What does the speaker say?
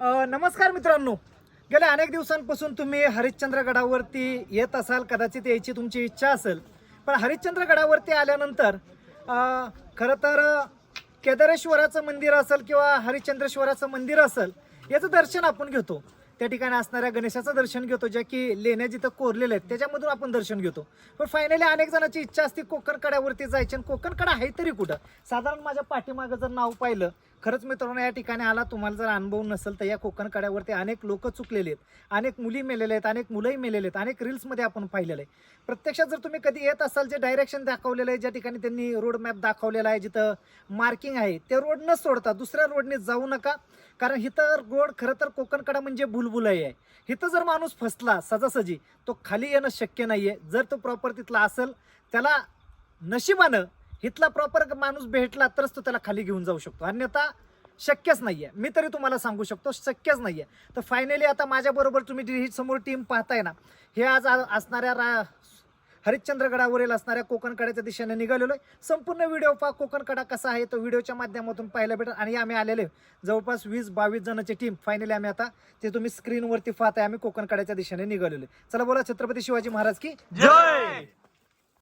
नमस्कार मित्रांनो. गेल्या अनेक दिवसांपासून तुम्ही हरिश्चंद्र गडावरती येत असाल कदाचित यायची तुमची इच्छा असेल. पण हरिश्चंद्र गडावरती आल्यानंतर खरं तर केदारेश्वराचं मंदिर असेल किंवा हरिश्चंद्रेश्वराचं मंदिर असेल याचं दर्शन आपण घेतो. त्या ठिकाणी असणाऱ्या गणेशाचं दर्शन घेतो ज्या की लेण्या जिथं कोरलेल्या आहेत त्याच्यामधून आपण दर्शन घेतो. पण फायनली अनेक जणांची इच्छा असते कोकण कड्यावरती जायची आणि कोकण कडा आहे तरी कुठं? साधारण माझ्या पाठीमागं जर नाव पाहिलं खरंच मित्रांनो या ठिकाणी आला. तुम्हाला जर अनुभव नसेल तर या कोकण कड्यावरती अनेक लोक चुकलेले आहेत. अनेक मुली मेलेले आहेत अनेक मुलंही मेलेले आहेत अनेक रील्समध्ये आपण पाहिलेलं आहे. प्रत्यक्षात जर तुम्ही कधी येत असाल जे डायरेक्शन दाखवलेलं आहे ज्या ठिकाणी त्यांनी रोड मॅप दाखवलेला आहे जिथं मार्किंग आहे ते रोड न सोडता दुसऱ्या रोडने जाऊ नका. कारण इथं रोड खरं तर कोकणकडा म्हणजे बुलबुलाई आहे. इथं जर माणूस फसला सजासजी तो खाली येणं शक्य नाही आहे जर तो प्रॉपर तिथला असेल त्याला नशिबानं इथला प्रॉपर माणूस भेटला तरच तो त्याला खाली घेऊन जाऊ शकतो. अन्यथा शक्यच नाही आहे मी तरी तुम्हाला सांगू शकतो शक्यच नाही आहे तर फायनली आता माझ्याबरोबर तुम्ही जी ही समोर टीम पाहताय ना हे आज असणाऱ्या रा हरिश्चंद्रगडावरील असणाऱ्या कोकणकड्याच्या दिशेने निघालेलो आहे. संपूर्ण व्हिडिओ पहा कोकणकडा कसा आहे तो व्हिडिओच्या माध्यमातून पाहायला भेटेल. आणि आम्ही आलेले आहे. जवळपास वीस बावीस जणांची टीम फायनली आम्ही आता ते तुम्ही स्क्रीनवरती पाहताय आम्ही कोकणकड्याच्या दिशेने निघालेलो आहे. चला बोला छत्रपती शिवाजी महाराज की जय!